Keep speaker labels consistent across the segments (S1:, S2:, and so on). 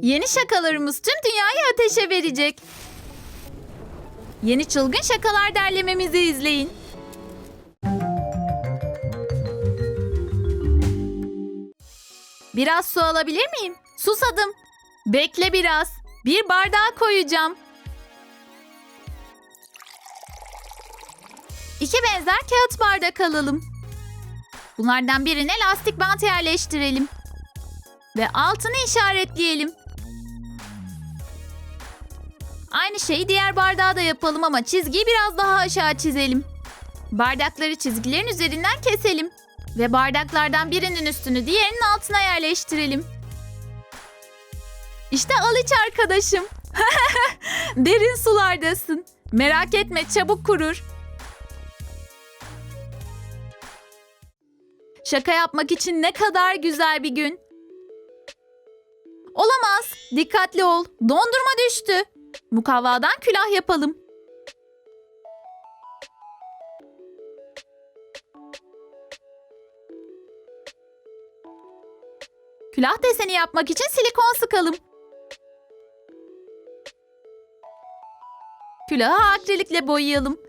S1: Yeni şakalarımız tüm dünyayı ateşe verecek. Yeni çılgın şakalar derlememizi izleyin. Biraz su alabilir miyim? Susadım. Bekle biraz. Bir bardağa koyacağım. İki benzer kağıt bardak alalım. Bunlardan birine lastik bant yerleştirelim. Ve altını işaretleyelim. Aynı şeyi diğer bardağa da yapalım ama çizgiyi biraz daha aşağı çizelim. Bardakları çizgilerin üzerinden keselim. Ve bardaklardan birinin üstünü diğerinin altına yerleştirelim. İşte al iç arkadaşım. Derin sulardasın. Merak etme çabuk kurur. Şaka yapmak için ne kadar güzel bir gün. Olamaz. Dikkatli ol. Dondurma düştü. Mukavvadan külah yapalım. Külah deseni yapmak için silikon sıkalım. Külahı akrilikle boyayalım.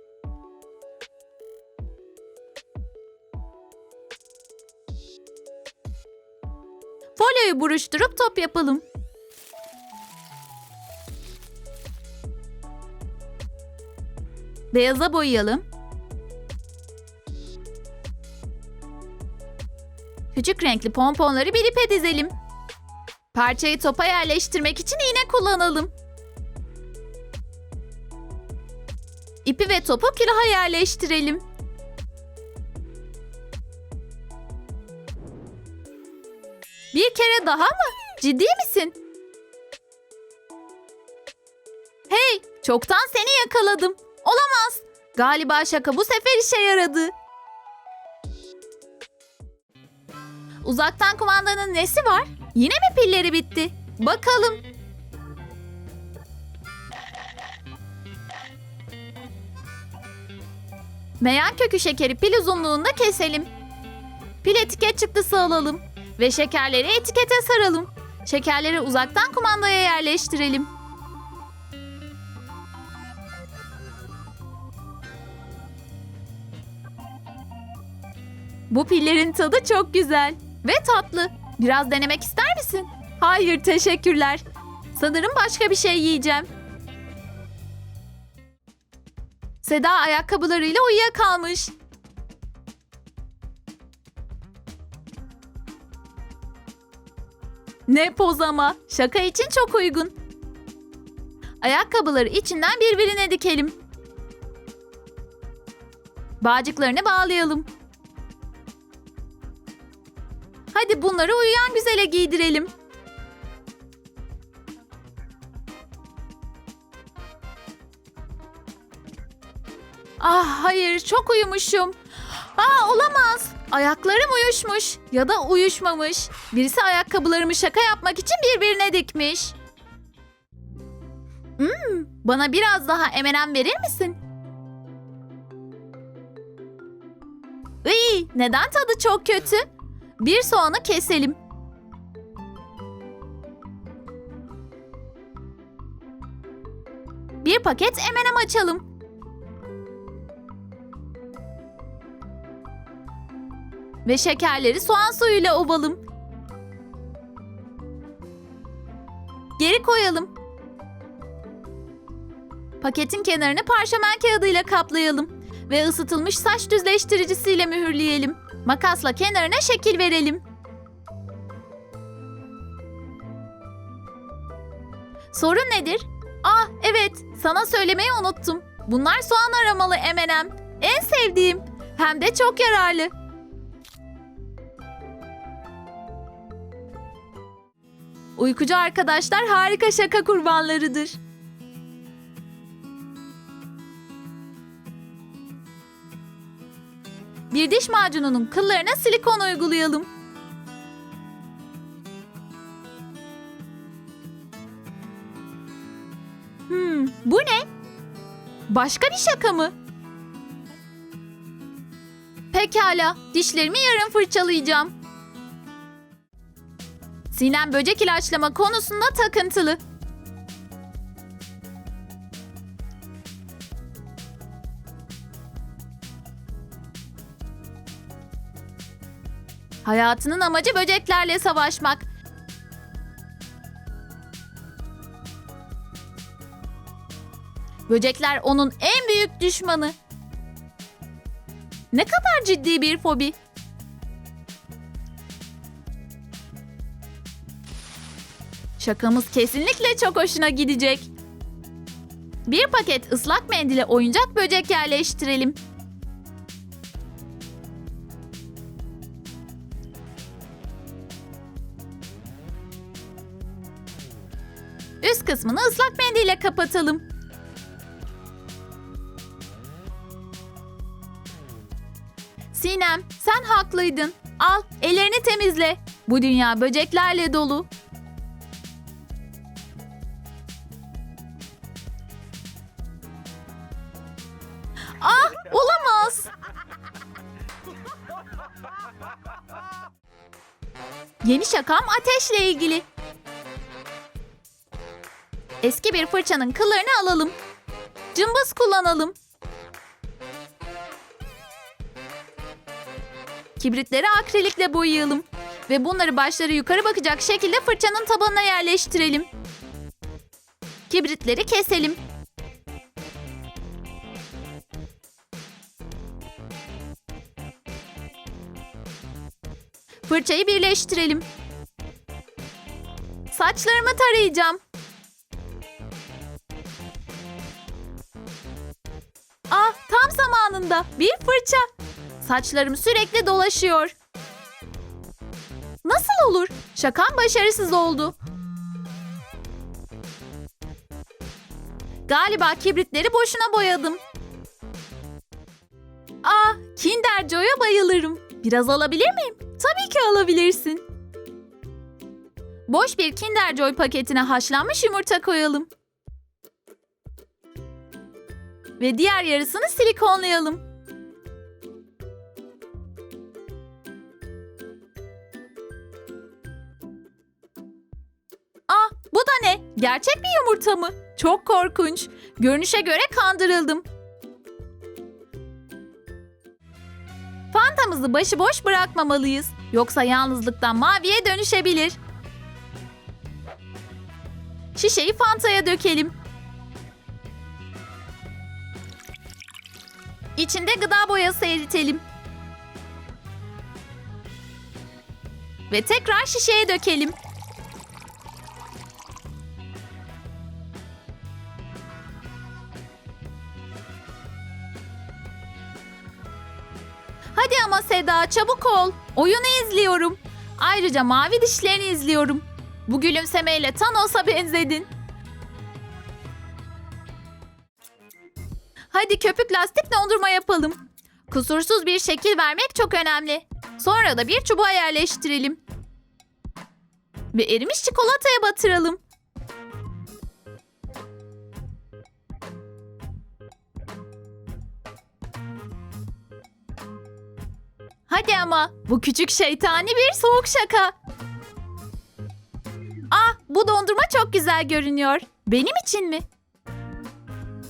S1: Folyoyu buruşturup top yapalım. Beyaza boyayalım. Küçük renkli pomponları bir ipe dizelim. Parçayı topa yerleştirmek için iğne kullanalım. İpi ve topu külaha yerleştirelim. Bir kere daha mı? Ciddi misin? Hey, çoktan seni yakaladım. Olamaz. Galiba şaka bu sefer işe yaradı. Uzaktan kumandanın nesi var? Yine mi pilleri bitti? Bakalım. Meyan kökü şekeri pil uzunluğunda keselim. Pil etiket çıktısı alalım ve şekerleri etikete saralım. Şekerleri uzaktan kumandaya yerleştirelim. Bu pillerin tadı çok güzel ve tatlı. Biraz denemek ister misin? Hayır, teşekkürler. Sanırım başka bir şey yiyeceğim. Seda ayakkabılarıyla uyuyakalmış. Ne poz ama. Şaka için çok uygun. Ayakkabıları içinden birbirine dikelim. Bağcıklarını bağlayalım. Hadi bunları uyuyan güzele giydirelim. Ah hayır çok uyumuşum. Aa olamaz. Ayaklarım uyuşmuş ya da uyuşmamış. Birisi ayakkabılarımı şaka yapmak için birbirine dikmiş. Hmm, bana biraz daha M&M verir misin? Iy, neden tadı çok kötü? Bir soğanı keselim. Bir paket M&M açalım. Ve şekerleri soğan suyuyla ovalım. Geri koyalım. Paketin kenarını parşömen kağıdıyla kaplayalım ve ısıtılmış saç düzleştiricisiyle mühürleyelim. Makasla kenarına şekil verelim. Sorun nedir? Ah evet, sana söylemeyi unuttum. Bunlar soğan aramalı M&M. En sevdiğim. Hem de çok yararlı. Uykucu arkadaşlar harika şaka kurbanlarıdır. Bir diş macununun kıllarına silikon uygulayalım. Hmm, bu ne? Başka bir şaka mı? Pekala, dişlerimi yarın fırçalayacağım. Sinem böcek ilaçlama konusunda takıntılı. Hayatının amacı böceklerle savaşmak. Böcekler onun en büyük düşmanı. Ne kadar ciddi bir fobi. Şakamız kesinlikle çok hoşuna gidecek. Bir paket ıslak mendile oyuncak böcek yerleştirelim. Üst kısmını ıslak mendille kapatalım. Sinem, sen haklıydın. Al, ellerini temizle. Bu dünya böceklerle dolu. Ah, olamaz. Yeni şakam ateşle ilgili. Eski bir fırçanın kıllarını alalım. Cımbız kullanalım. Kibritleri akrilikle boyayalım. Ve bunları başları yukarı bakacak şekilde fırçanın tabanına yerleştirelim. Kibritleri keselim. Fırçayı birleştirelim. Saçlarımı tarayacağım. Tam zamanında. Bir fırça. Saçlarım sürekli dolaşıyor. Nasıl olur? Şakam başarısız oldu. Galiba kibritleri boşuna boyadım. Ah, Kinder Joy'a bayılırım. Biraz alabilir miyim? Tabii ki alabilirsin. Boş bir Kinder Joy paketine haşlanmış yumurta koyalım. Ve diğer yarısını silikonlayalım. Ah, bu da ne? Gerçek bir yumurta mı? Çok korkunç. Görünüşe göre kandırıldım. Fantamızı başıboş bırakmamalıyız. Yoksa yalnızlıktan maviye dönüşebilir. Şişeyi Fanta'ya dökelim. İçinde gıda boyası eritelim. Ve tekrar şişeye dökelim. Hadi ama Seda çabuk ol. Oyunu izliyorum. Ayrıca mavi dişlerini izliyorum. Bu gülümsemeyle Thanos'a benzedin. Hadi köpük lastik dondurma yapalım. Kusursuz bir şekil vermek çok önemli. Sonra da bir çubuğa yerleştirelim. Ve erimiş çikolataya batıralım. Hadi ama bu küçük şeytani bir soğuk şaka. Ah bu dondurma çok güzel görünüyor. Benim için mi?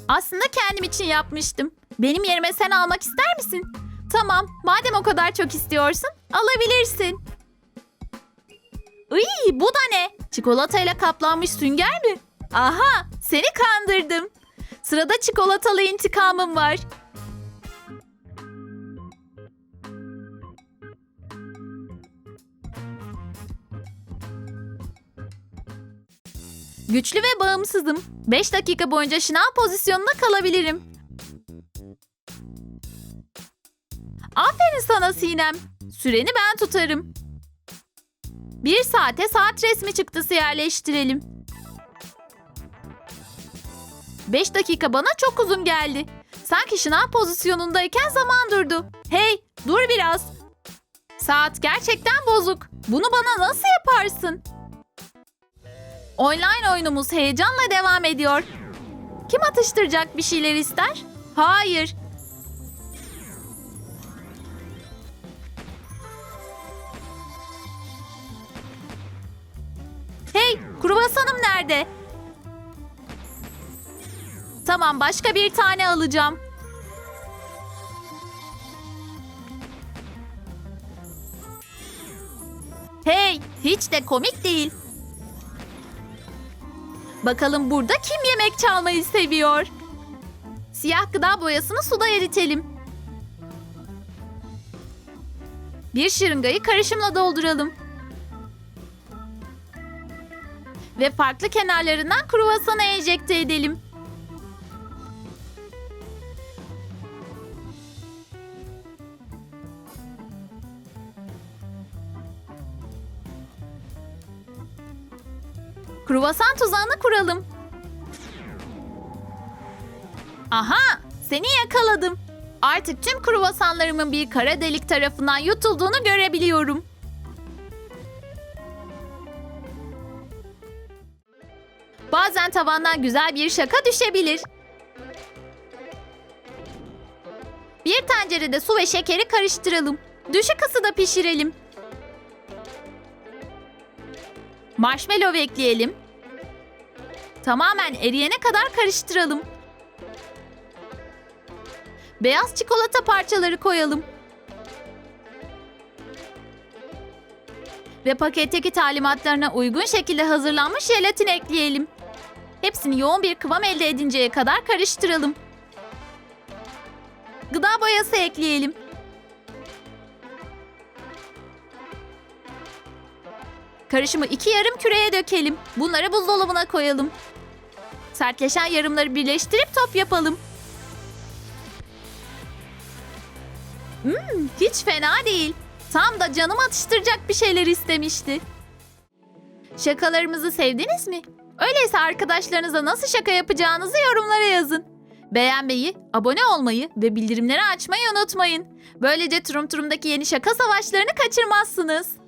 S1: Aslında kendim için yapmıştım. Benim yerime sen almak ister misin? Tamam, madem o kadar çok istiyorsun, alabilirsin. Iy, bu da ne? Çikolatayla kaplanmış sünger mi? Aha, seni kandırdım. Sırada çikolatalı intikamım var. Güçlü ve bağımsızım. 5 dakika boyunca şınav pozisyonunda kalabilirim. Aferin sana Sinem. Süreni ben tutarım. Bir saate saat resmi çıktısı yerleştirelim. 5 dakika bana çok uzun geldi. Sanki şınav pozisyonundayken zaman durdu. Hey, dur biraz. Saat gerçekten bozuk. Bunu bana nasıl yaparsın? Online oyunumuz heyecanla devam ediyor. Kim atıştıracak bir şeyler ister? Hayır. Kruvasanım nerede? Tamam başka bir tane alacağım. Hey, hiç de komik değil. Bakalım burada kim yemek çalmayı seviyor? Siyah gıda boyasını suda eritelim. Bir şırıngayı karışımla dolduralım. Ve farklı kenarlarından kruvasanı enjekte edelim. Kruvasan tuzağını kuralım. Aha! Seni yakaladım. Artık tüm kruvasanlarımın bir kara delik tarafından yutulduğunu görebiliyorum. Bazen tavandan güzel bir şaka düşebilir. Bir tencerede su ve şekeri karıştıralım. Düşük ısıda pişirelim. Marshmallow ekleyelim. Tamamen eriyene kadar karıştıralım. Beyaz çikolata parçaları koyalım. Ve paketteki talimatlarına uygun şekilde hazırlanmış jelatin ekleyelim. Hepsini yoğun bir kıvam elde edinceye kadar karıştıralım. Gıda boyası ekleyelim. Karışımı iki yarım küreye dökelim. Bunları buzdolabına koyalım. Sertleşen yarımları birleştirip top yapalım. Hmm, hiç fena değil. Tam da canım atıştıracak bir şeyler istemişti. Şakalarımızı sevdiniz mi? Öyleyse arkadaşlarınıza nasıl şaka yapacağınızı yorumlara yazın. Beğenmeyi, abone olmayı ve bildirimleri açmayı unutmayın. Böylece Turum Turum'daki yeni şaka savaşlarını kaçırmazsınız.